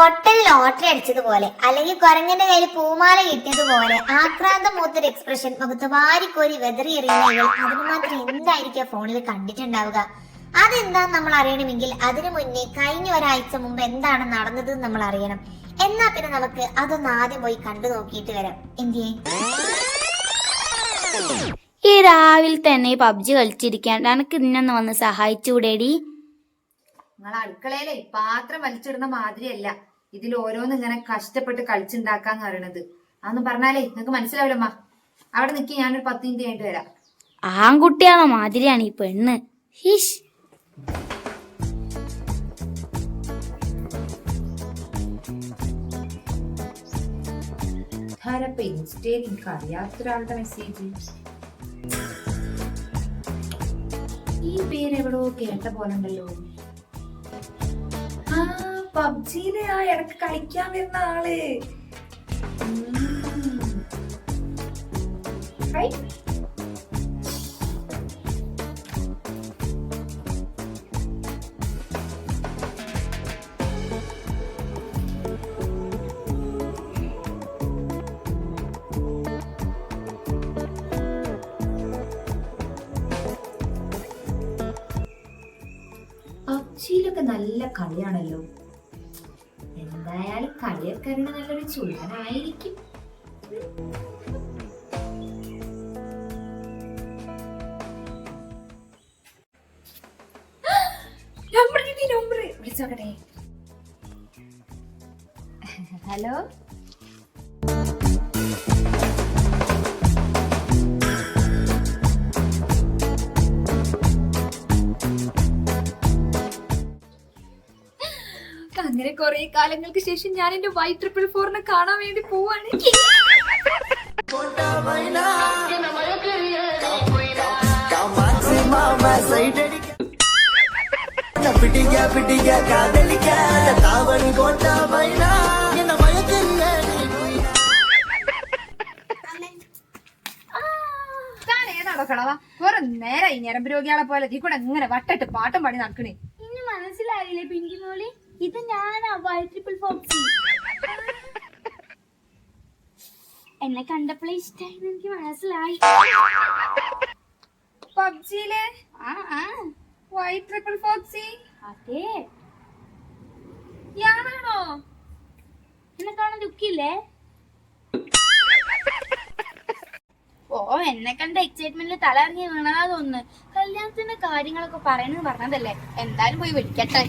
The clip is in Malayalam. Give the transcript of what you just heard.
പൊട്ടൽ ലോട്ടറി അടിച്ചതുപോലെ അല്ലെങ്കിൽ കുരങ്ങന്റെ കയ്യിൽ പൂമാല കിട്ടിയതുപോലെ ആക്രാന്ത മൂത്തൊരു എക്സ്പ്രഷൻ മുഖത്ത് വാരിക്കോരി വെതറി എറിയുന്നെങ്കിൽ അതിന് മാത്രം എന്തായിരിക്കും ഫോണിൽ കണ്ടിട്ടുണ്ടാവുക? അതെന്താന്ന് നമ്മൾ അറിയണമെങ്കിൽ അതിനു മുന്നേ കഴിഞ്ഞ ഒരാഴ്ച മുമ്പ് എന്താണ് നടന്നത് നമ്മൾ അറിയണം. എന്നാ പിന്നെ നമുക്ക് അതൊന്ന് ആദ്യം പോയി കണ്ടു നോക്കിയിട്ട് വരാം. എന്തിയേ? ഈ രാവിലെ തന്നെ പബ്ജി കളിച്ചിരിക്കാൻ. എനിക്ക് ഇന്നൊന്ന് വന്ന് സഹായിച്ചൂടേടി നിങ്ങൾ അടുക്കളയിലെ പാത്രം വലിച്ചിടുന്ന മാതിരിയല്ല. ഇതിൽ ഓരോന്ന് ഇങ്ങനെ കഷ്ടപ്പെട്ട് കളിച്ചുണ്ടാക്കാന്ന് പറയണത്. അതൊന്നും പറഞ്ഞാലേ നിങ്ങക്ക് മനസ്സിലാവില്ലമ്മ. അവിടെ നിൽക്കി ഞാനൊരു പത്ത് മിനിറ്റ് കഴിഞ്ഞിട്ട് വരാം. ആൺകുട്ടിയാണോ മാതിരിയാണ് ഈ പെണ്ണ്? ഹിഷ്. ധാരപ്പ ഇൻസ്റ്റയിൽ എനിക്ക് അറിയാത്തൊരാളുടെ മെസ്സേജ് ഈ പേര് എവിടെയോ കേട്ട പോലുണ്ടല്ലോ ആ പബ്ജിയിലെ ആ ഇടയ്ക്ക് കളിക്കാൻ വരുന്ന ആൾ. പബ്ജിയിലൊക്കെ നല്ല കളിയാണല്ലോ. എന്തായാലും കളിയൊക്കെ അറിയുന്ന നല്ലൊരു ചുള്ളനായിരിക്കും ഹലോ? അങ്ങനെ കുറെ കാലങ്ങൾക്ക് ശേഷം ഞാൻ എന്റെ വൈ ട്രിപ്പിൾ ഫോറിനെ കാണാൻ വേണ്ടി പോവാണ്. കളവ? കുറെ നേരം ഈ ഞരമ്പ് രോഗികളെ പോലെ. ഈ കൂടെ ഇങ്ങനെ വട്ടിട്ട് പാട്ടും പാടി നടക്കണേ? ഇനി മനസ്സിലായില്ലേ പിങ്കി മോളി? ഇത് ഞാനാ വൈ ട്രിപ്പിൾ ഫോക്സി എന്നെ കണ്ടപ്പോഴേ ഇഷ്ടായി എനിക്ക് മനസ്സിലായി. പബ്ജിയിലെ? ആ ആ. വൈ ട്രിപ്പിൾ ഫോക്സി അതെ. ഞാനാണോ എന്നെ കാണാൻ ദുഃഖില്ലേ ഓ എന്നെ കണ്ട എക്സൈറ്റ്മെന്റിൽ തല ഇറങ്ങി വീണതാ തോന്നുന്നു കല്യാണത്തിന്റെ കാര്യങ്ങളൊക്കെ പറയുന്നത് പറഞ്ഞതല്ലേ? എന്തായാലും പോയി വിളിക്കട്ടെ.